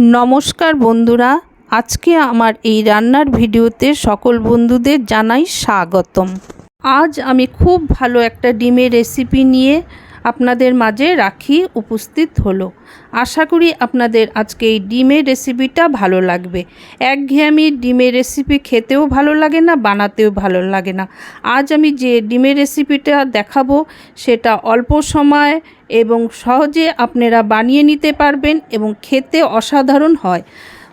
নমস্কার বন্ধুরা, আজকে আমার এই রান্নার ভিডিওতে সকল বন্ধুদের জানাই স্বাগতম। আজ আমি খুব ভালো একটা ডিমের রেসিপি নিয়ে আপনাদের মাঝে রাখি উপস্থিত হলো। আশা করি আপনাদের আজকে এই ডিমের রেসিপিটা ভালো লাগবে। একঘেয়েমি ডিমের রেসিপি খেতেও ভালো লাগে না, বানাতেও ভালো লাগে না। আজ আমি যে ডিমের রেসিপিটা দেখাবো, সেটা অল্প সময় এবং সহজে আপনারা বানিয়ে নিতে পারবেন এবং খেতে অসাধারণ হয়।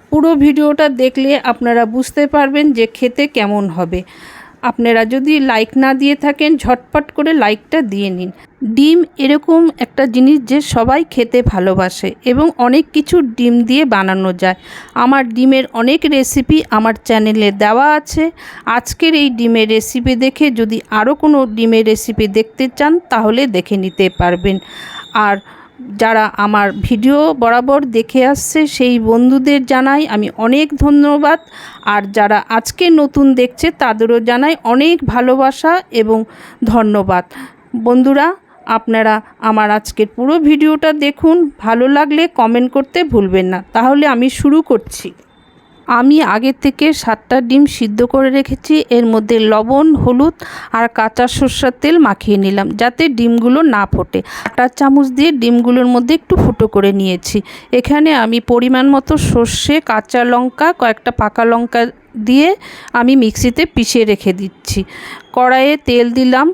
পুরো ভিডিওটা দেখলে আপনারা বুঝতে পারবেন যে খেতে কেমন হবে। আপনারা যদি লাইক না দিয়ে থাকেন, ঝটপট করে লাইকটা দিয়ে নিন। ডিম এরকম একটা জিনিস যে সবাই খেতে ভালোবাসে এবং অনেক কিছু ডিম দিয়ে বানানো যায়। আমার ডিমের অনেক রেসিপি আমার চ্যানেলে দেওয়া আছে। আজকের এই ডিমের রেসিপি দেখে যদি আরও কোনো ডিমের রেসিপি দেখতে চান, তাহলে দেখে নিতে পারবেন। আর যারা আমার ভিডিও বরাবর দেখে আসছে, সেই বন্ধুদের জানাই আমি অনেক ধন্যবাদ। আর যারা আজকে নতুন দেখছে, তাদেরও জানাই অনেক ভালোবাসা এবং ধন্যবাদ। বন্ধুরা, আপনারা আমার আজকের পুরো ভিডিওটা দেখুন। ভালো লাগলে কমেন্ট করতে ভুলবেন না। তাহলে আমি শুরু করছি। আমি আগে থেকে সাতটা ডিম সিদ্ধ করে রেখেছি। এর মধ্যে লবণ, হলুদ আর কাঁচা সর্ষার তেল মাখিয়ে নিলাম যাতে ডিমগুলো না ফোটে। আটা চামচ দিয়ে ডিমগুলোর মধ্যে একটু ফুটো করে নিয়েছি। এখানে আমি পরিমাণ মতো সর্ষে, কাঁচা লঙ্কা, কয়েকটা পাকা লঙ্কা দিয়ে আমি মিক্সিতে পিষে রেখে দিচ্ছি। কড়াইয়ে তেল দিলাম।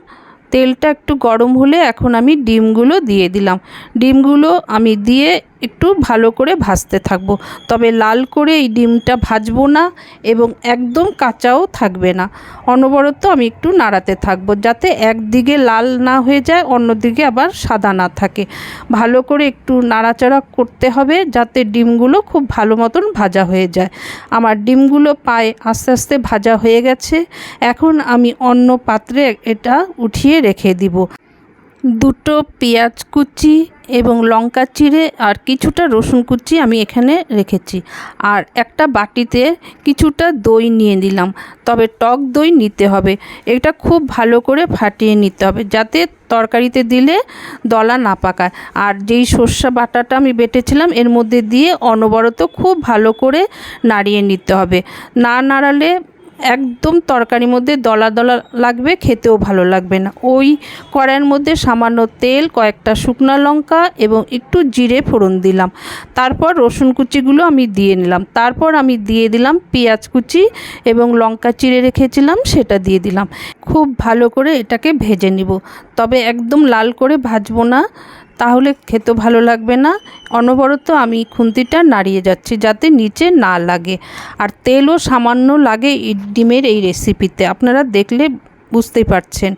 তেলটা একটু গরম হলে এখন আমি ডিমগুলো দিয়ে দিলাম। ডিমগুলো আমি দিয়ে একটু ভালো করে ভাজতে থাকব। তবে লাল করে এই ডিমটা ভাজবো না এবং একদম কাঁচাও থাকবে না। অনবরত আমি একটু নাড়াতে থাকব যাতে একদিকে লাল না হয়ে যায়, অন্যদিকে আবার সাদা না থাকে। ভালো করে একটু নাড়াচাড়া করতে হবে যাতে ডিমগুলো খুব ভালো মতন ভাজা হয়ে যায়। আমার ডিমগুলো পায়ে আস্তে আস্তে ভাজা হয়ে গেছে। এখন আমি অন্য পাত্রে এটা উঠিয়ে রেখে দিব। দুটো পেঁয়াজ কুচি এবং লঙ্কা চিড়ে আর কিছুটা রসুন কুচি আমি এখানে রেখেছি। আর একটা বাটিতে কিছুটা দই নিয়ে নিলাম। তবে টক দই নিতে হবে। এটা খুব ভালো করে ফাটিয়ে নিতে হবে যাতে তরকারিতে দিলে দলা না পাকায়। আর যেই সর্ষা বাটাটা আমি বেটেছিলাম এর মধ্যে দিয়ে অনবরত খুব ভালো করে নাড়িয়ে নিতে হবে। না নাড়ালে একদম তরকারির মধ্যে দলা দলা লাগবে, খেতেও ভালো লাগবে না। ওই কড়াইয়ের মধ্যে সামান্য তেল, কয়েকটা শুকনো লঙ্কা এবং একটু জিরে ফোড়ন দিলাম। তারপর রসুন কুচিগুলো আমি দিয়ে নিলাম। তারপর আমি দিয়ে দিলাম পেঁয়াজ কুচি এবং লঙ্কা চিড়ে রেখেছিলাম, সেটা দিয়ে দিলাম। খুব ভালো করে এটাকে ভেজে নিব। তবে একদম লাল করে ভাজবো না। তাহলে খেতে ভালো লাগবে না। অনবরত আমি খুন্তিটা নাড়িয়ে যাচ্ছি যাতে নিচে না লাগে। আর তেলও সামান্য লাগে ডিমের এই রেসিপিতে আপনারা দেখলে বুঝতেই পারছেন।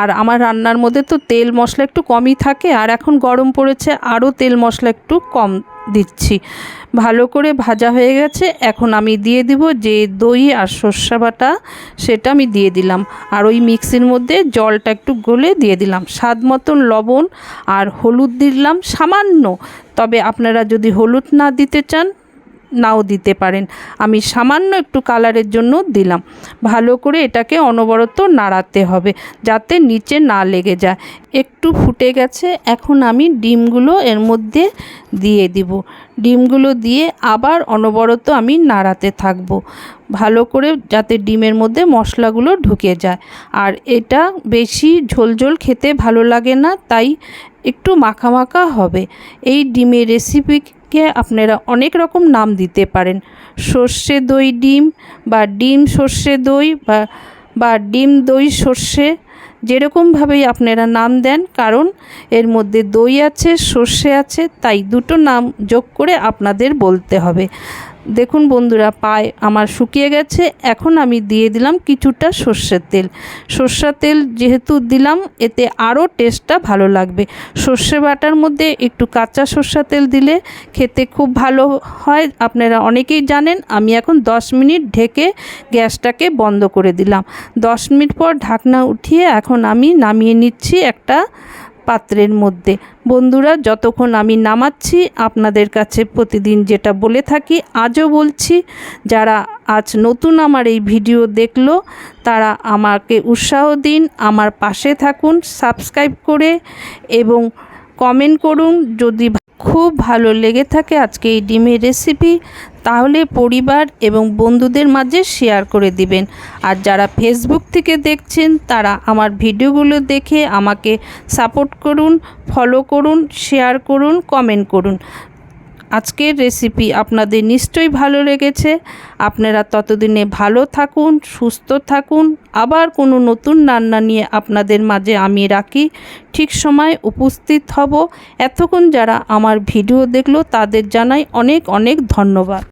আর আমার রান্নার মধ্যে তো তেল মশলা একটু কমই থাকে। আর এখন গরম পড়েছে, আরও তেল মশলা একটু কম দিচ্ছি। ভালো করে ভাজা হয়ে গেছে, এখন আমি দিয়ে দিব যে দই আর সর্ষা বাটা, সেটা আমি দিয়ে দিলাম। আর ওই মিক্সির মধ্যে জলটা একটু গলে দিয়ে দিলাম। স্বাদ মতন লবণ আর হলুদ দিলাম, সামান্য। তবে আপনারা যদি হলুদ না দিতে চান নাও দিতে পারেন। আমি সামান্য একটু কালারের জন্য দিলাম। ভালো করে এটাকে অনবরত নাড়াতে হবে যাতে নিচে না লেগে যায়। একটু ফুটে গেছে, এখন আমি ডিমগুলো এর মধ্যে দিয়ে দিব। ডিমগুলো দিয়ে আবার অনবরত আমি নাড়াতে থাকব। ভালো করে যাতে ডিমের মধ্যে মশলাগুলো ঢুকে যায়। আর এটা বেশি ঝোলঝোল খেতে ভালো লাগে না, তাই একটু মাখা মাখা হবে। এই ডিমের রেসিপিকে আপনারা অনেক রকম নাম দিতে পারেন। সর্ষে দই, ডিম বা ডিম সর্ষে দই বা বা ডিম দই সর্ষে, যেরকমভাবেই আপনারা নাম দেন, কারণ এর মধ্যে দই আছে, সর্ষে আছে, তাই দুটো নাম যোগ করে আপনাদের বলতে হবে। দেখুন বন্ধুরা, পায়ে আমার শুকিয়ে গেছে, এখন আমি দিয়ে দিলাম কিছুটা সর্ষের তেল। সর্ষের তেল যেহেতু দিলাম, এতে আরও টেস্টটা ভালো লাগবে। সর্ষে বাটার মধ্যে একটু কাঁচা সর্ষের তেল দিলে খেতে খুব ভালো হয়। আপনারা অনেকেই জানেন, আমি এখন 10 মিনিট ঢেকে গ্যাসটাকে বন্ধ করে দিলাম। 10 মিনিট পর ঢাকনা উঠিয়ে এখন আমি নামিয়ে নিচ্ছি একটা পাত্রের মধ্যে। বন্ধুরা, যতক্ষণ আমি নামাচ্ছি, আপনাদের কাছে প্রতিদিন যেটা বলে থাকি, আজও বলছি, যারা আজ নতুন আমার এই ভিডিও দেখল, তারা আমাকে উৎসাহ দিন, আমার পাশে থাকুন, সাবস্ক্রাইব করে এবং কমেন্ট করুন। যদি খুব ভালো লেগে থাকে আজকে এই ডিমের রেসিপি তাহলে পরিবার এবং বন্ধুদের মাঝে শেয়ার করে দিবেন। আর যারা ফেসবুক থেকে দেখছেন, তারা আমার ভিডিওগুলো দেখে আমাকে সাপোর্ট করুন ফলো করুন শেয়ার করুন কমেন্ট করুন। আজকের রেসিপি আপনাদের নিশ্চয়ই ভালো লেগেছে। আপনারা ততদিনে ভালো থাকুন, সুস্থ থাকুন। আবার কোনো নতুন রান্না নিয়ে আপনাদের মাঝে আমি রাখি। ঠিক সময় উপস্থিত হব। এতক্ষণ যারা আমার ভিডিও দেখল, তাদের জানাই অনেক অনেক ধন্যবাদ।